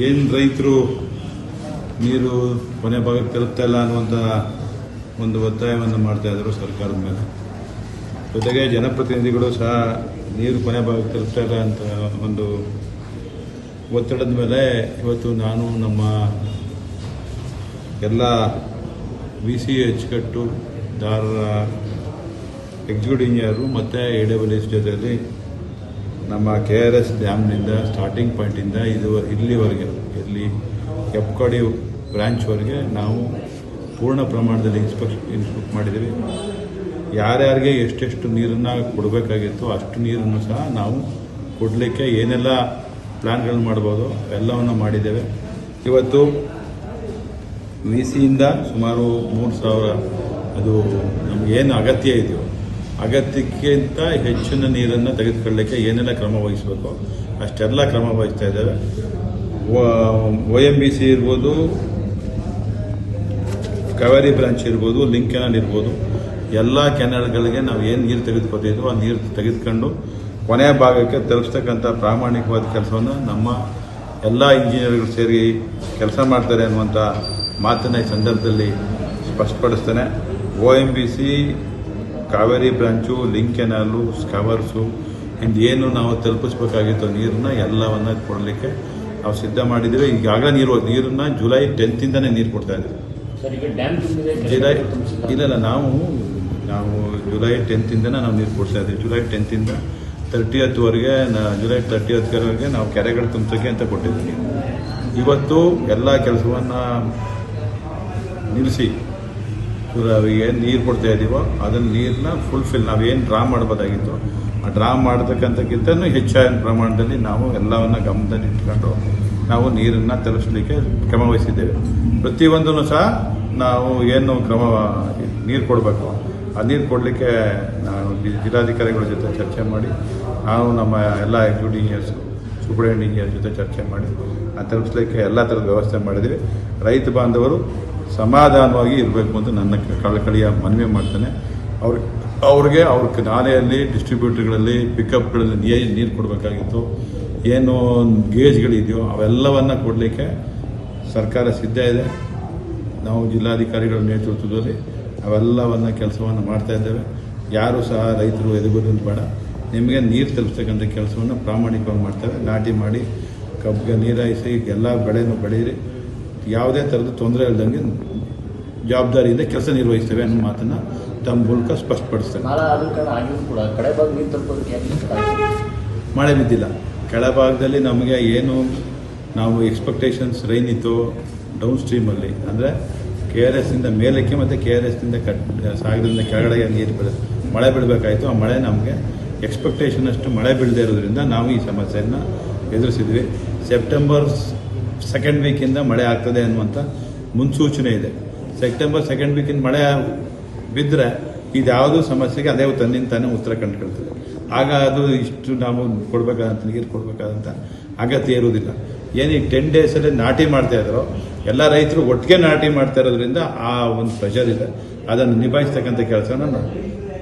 ಏನು ರೈತರು ನೀರು ಕೊನೆ ಭಾಗಕ್ಕೆ ತಲುಪ್ತಾ ಇಲ್ಲ ಅನ್ನುವಂಥ ಒಂದು ಒತ್ತಾಯವನ್ನು ಮಾಡ್ತಾ ಇದ್ದರು ಸರ್ಕಾರದ ಮೇಲೆ. ಜೊತೆಗೆ ಜನಪ್ರತಿನಿಧಿಗಳು ಸಹ ನೀರು ಕೊನೆ ಭಾಗಕ್ಕೆ ತಲುಪ್ತಾ ಇಲ್ಲ ಅಂತ ಒಂದು ಒತ್ತಡದ ಮೇಲೆ ಇವತ್ತು ನಾನು ನಮ್ಮ ಎಲ್ಲ ವಿ ಸಿ ಅಚ್ಚುಕಟ್ಟು ದಾರರ ಎಕ್ಸಿಕ್ಯೂಟಿವ್ ಇಂಜಿನಿಯರು ಮತ್ತು ಎ ಡಬ್ಲ್ಯೂ ಎಸ್ ಜೊತೆಯಲ್ಲಿ ನಮ್ಮ ಕೆ ಆರ್ ಎಸ್ ಡ್ಯಾಮ್ನಿಂದ ಸ್ಟಾರ್ಟಿಂಗ್ ಪಾಯಿಂಟಿಂದ ಇದು ಇಲ್ಲಿವರೆಗೆ, ಇಲ್ಲಿ ಕೆಪ್ಕಡಿ ಬ್ರಾಂಚ್ವರೆಗೆ ನಾವು ಪೂರ್ಣ ಪ್ರಮಾಣದಲ್ಲಿ ಇನ್ಸ್ಪೆಕ್ಷನ್ ಇನ್ಸ್ಪೆಕ್ಟ್ ಮಾಡಿದ್ದೀವಿ. ಯಾರ್ಯಾರಿಗೆ ಎಷ್ಟೆಷ್ಟು ನೀರನ್ನು ಕೊಡಬೇಕಾಗಿತ್ತು ಅಷ್ಟು ನೀರನ್ನು ಸಹ ನಾವು ಕೊಡಲಿಕ್ಕೆ ಏನೆಲ್ಲ ಪ್ಲ್ಯಾನ್ಗಳನ್ನು ಮಾಡ್ಬೋದು ಎಲ್ಲವನ್ನು ಮಾಡಿದ್ದೇವೆ. ಇವತ್ತು ವಿ ಸಿಯಿಂದ ಸುಮಾರು ಮೂರು ಸಾವಿರ, ಅದು ನಮಗೇನು ಅಗತ್ಯ ಇದೆಯೋ ಅಗತ್ಯಕ್ಕಿಂತ ಹೆಚ್ಚಿನ ನೀರನ್ನು ತೆಗೆದುಕೊಳ್ಳಲಿಕ್ಕೆ ಏನೆಲ್ಲ ಕ್ರಮ ವಹಿಸಬೇಕು? ಅಷ್ಟೆಲ್ಲ ಕ್ರಮ ವಹಿಸ್ತಾ ಇದ್ದೇವೆ. ಒ ಎಂ ಬಿ ಸಿ ಇರ್ಬೋದು, ಕವೇರಿ ಬ್ರಾಂಚ್ ಇರ್ಬೋದು ಲಿಂಕ್ ಕೆನಲ್ ಇರ್ಬೋದು, ಎಲ್ಲ ಕೆನಲ್ಗಳಿಗೆ ನಾವು ಏನು ನೀರು ತೆಗೆದುಕೊತಿದ್ವೋ ಆ ನೀರು ತೆಗೆದುಕೊಂಡು ಕೊನೆಯ ಭಾಗಕ್ಕೆ ತಲುಪಿಸ್ತಕ್ಕಂಥ ಪ್ರಾಮಾಣಿಕವಾದ ಕೆಲಸವನ್ನು ನಮ್ಮ ಎಲ್ಲ ಇಂಜಿನಿಯರ್ಗಳು ಸೇರಿ ಕೆಲಸ ಮಾಡ್ತಾರೆ ಅನ್ನುವಂಥ ಮಾತನ್ನ ಈ ಸಂದರ್ಭದಲ್ಲಿ ಸ್ಪಷ್ಟಪಡಿಸ್ತೇನೆ. O M B C Kaveri branch link canal ಸ್ಕವರ್ಸು ಇಂದು ಏನು ನಾವು ತಲುಪಿಸ್ಬೇಕಾಗಿತ್ತು ನೀರನ್ನ ಎಲ್ಲವನ್ನ ಕೊಡಲಿಕ್ಕೆ ನಾವು ಸಿದ್ಧ ಮಾಡಿದ್ದೀವಿ. ಈಗಾಗಲೇ ನೀರು ನೀರನ್ನ ಜುಲೈ ಟೆಂತಿಂದನೇ ನೀರು ಕೊಡ್ತಾ ಇದ್ದೀವಿ. ಜುಲೈ ಇಲ್ಲ ಇಲ್ಲ ನಾವು ನಾವು ಜುಲೈ ಟೆಂತಿಂದನೇ ನಾವು ನೀರು ಕೊಡ್ತಾ ಇದ್ದೀವಿ. ಜುಲೈ ಟೆಂತಿಂದ ತರ್ಟಿಯತ್ವರೆಗೆ ಜುಲೈ ತರ್ಟಿಯತ್ವರೆಗೆ ನಾವು ಕೆರೆಗಳು ತುಂಬಿಸೋಕೆ ಅಂತ ಕೊಟ್ಟಿದ್ದೀವಿ. ಇವತ್ತು ಎಲ್ಲ ಕೆಲಸವನ್ನು ನಿಲ್ಲಿಸಿ ಏನು ನೀರು ಕೊಡ್ತಾ ಇದ್ದೀವೋ ಅದನ್ನು ನೀರನ್ನ ಫುಲ್ಫಿಲ್ ನಾವೇನು ಡ್ರಾ ಮಾಡ್ಬೋದಾಗಿತ್ತು, ಆ ಡ್ರಾ ಮಾಡತಕ್ಕಂಥಕ್ಕಿಂತ ಹೆಚ್ಚಿನ ಪ್ರಮಾಣದಲ್ಲಿ ನಾವು ಎಲ್ಲವನ್ನ ಗಮನದಲ್ಲಿ ಇಟ್ಕೊಂಡು ನಾವು ನೀರನ್ನು ತರಿಸ್ಲಿಕ್ಕೆ ಕ್ರಮ ವಹಿಸಿದ್ದೇವೆ. ಪ್ರತಿಯೊಂದನ್ನು ಸಹ ನಾವು ಏನು ಕ್ರಮ, ನೀರು ಕೊಡಬೇಕು. ಆ ನೀರು ಕೊಡಲಿಕ್ಕೆ ನಾವು ಜಿಲ್ಲಾಧಿಕಾರಿಗಳ ಜೊತೆ ಚರ್ಚೆ ಮಾಡಿ, ನಾವು ನಮ್ಮ ಎಲ್ಲ ಎಕ್ಸಿಕ್ಯೂಟಿವ್ ಇಂಜಿನಿಯರ್ ಜೊತೆ ಚರ್ಚೆ ಮಾಡಿ, ಆ ತಲುಪಿಸ್ಲಿಕ್ಕೆ ಎಲ್ಲ ಥರದ ವ್ಯವಸ್ಥೆ ಮಾಡಿದ್ದೀವಿ. ರೈತ ಬಾಂಧವರು ಸಮಾಧಾನವಾಗಿ ಇರಬೇಕು ಅಂತ ನನ್ನ ಕಳಕಳಿಯ ಮನವಿ ಮಾಡ್ತೇನೆ. ಅವ್ರ, ಅವ್ರಿಗೆ ಅವ್ರ ನಾಲೆಯಲ್ಲಿ, ಡಿಸ್ಟ್ರಿಬ್ಯೂಟರ್ಗಳಲ್ಲಿ, ಪಿಕಪ್ಗಳಲ್ಲಿ ನೀರು ನೀರು ಕೊಡಬೇಕಾಗಿತ್ತು. ಏನು ಗೇಜ್ಗಳಿದೆಯೋ ಅವೆಲ್ಲವನ್ನು ಕೊಡಲಿಕ್ಕೆ ಸರ್ಕಾರ ಸಿದ್ಧ ಇದೆ. ನಾವು ಜಿಲ್ಲಾಧಿಕಾರಿಗಳ ನೇತೃತ್ವದಲ್ಲಿ ಅವೆಲ್ಲವನ್ನು ಕೆಲಸವನ್ನು ಮಾಡ್ತಾ ಇದ್ದೇವೆ. ಯಾರೂ ಸಹ ರೈತರು ಎದುಗುದಿಲ್ಲ ಬೇಡ. ನಿಮಗೆ ನೀರು ತಲುಪಿಸ್ತಕ್ಕಂಥ ಕೆಲಸವನ್ನು ಪ್ರಾಮಾಣಿಕವಾಗಿ ಮಾಡ್ತೇವೆ ನಾಟಿ ಮಾಡಿ ಕಬ್ಬಿಗೆ ನೀರಾಯಿಸಿ ಎಲ್ಲ ಬೆಳೆನೂ ಬೆಳೀರಿ ಯಾವುದೇ ಥರದ ತೊಂದರೆ ಇಲ್ಲದಂಗೆ ಜವಾಬ್ದಾರಿಯಿಂದ ಕೆಲಸ ನಿರ್ವಹಿಸ್ತೇವೆ ಅನ್ನೋ ಮಾತನ್ನು ತಮ್ಮ ಮೂಲಕ ಸ್ಪಷ್ಟಪಡಿಸ್ತೇವೆ? ಮಳೆ ಬಿದ್ದಿಲ್ಲ. ಕೆಳಭಾಗದಲ್ಲಿ ನಮಗೆ ಏನು ನಾವು ಎಕ್ಸ್ಪೆಕ್ಟೇಷನ್ಸ್ ರೈನ್ ಇತ್ತು ಡೌನ್ ಸ್ಟ್ರೀಮಲ್ಲಿ ಅಂದರೆ ಕೆ ಆರ್ ಎಸ್ನಿಂದ ಮೇಲಕ್ಕೆ ಮತ್ತು ಕೆ ಆರ್ ಎಸ್ನಿಂದ ಕಟ್ ಸಾಗರದಿಂದ ಕೆಳಗಡೆಗೆ ನೀರು ಬೀಳ ಮಳೆ ಬೀಳಬೇಕಾಯಿತು ಆ ಮಳೆ ನಮಗೆ ಎಕ್ಸ್ಪೆಕ್ಟೇಷನ್ ಅಷ್ಟು ಮಳೆ ಬೀಳದೇ ಇರೋದ್ರಿಂದ ನಾವು ಈ ಸಮಸ್ಯೆಯನ್ನು ಎದುರಿಸಿದ್ವಿ. ಸೆಪ್ಟೆಂಬರ್ ಸೆಕೆಂಡ್ ವೀಕಿಂದ ಮಳೆ ಆಗ್ತದೆ ಅನ್ನುವಂಥ ಮುನ್ಸೂಚನೆ ಇದೆ. ಸೆಪ್ಟೆಂಬರ್ ಸೆಕೆಂಡ್ ವೀಕಿಂದ ಮಳೆ ಬಿದ್ದರೆ ಇದ್ಯಾವುದೂ ಸಮಸ್ಯೆಗೆ ಅದೇ ತನ್ನಿಂದ ತಾನೇ ಉತ್ತರ ಕಂಡುಕೊಳ್ತದೆ. ಆಗ ಅದು ಇಷ್ಟು ನಾವು ಕೊಡಬೇಕಾದಂಥ ನೀರು ಕೊಡಬೇಕಾದಂಥ ಅಗತ್ಯ ಇರುವುದಿಲ್ಲ. ಏನು ಟೆನ್ ಡೇಸಲ್ಲಿ ನಾಟಿ ಮಾಡ್ತಾ ಇದ್ರು ಎಲ್ಲ ರೈತರು ಒಟ್ಟಿಗೆ ನಾಟಿ ಮಾಡ್ತಾ ಇರೋದ್ರಿಂದ ಆ ಒಂದು ಪ್ರೆಷರ್ ಇದೆ. ಅದನ್ನು ನಿಭಾಯಿಸ್ತಕ್ಕಂಥ ಕೆಲಸನ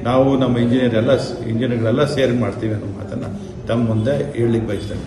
ನಾವು ನಮ್ಮ ಇಂಜಿನಿಯರ್ ಎಲ್ಲ ಇಂಜಿನಿಯರ್ಗಳೆಲ್ಲ ಸೇರಿ ಮಾಡ್ತೀವಿ ಅನ್ನೋ ಮಾತನ್ನು ತಮ್ಮ ಮುಂದೆ ಹೇಳಲಿಕ್ಕೆ ಬಯಸ್ತೇನೆ.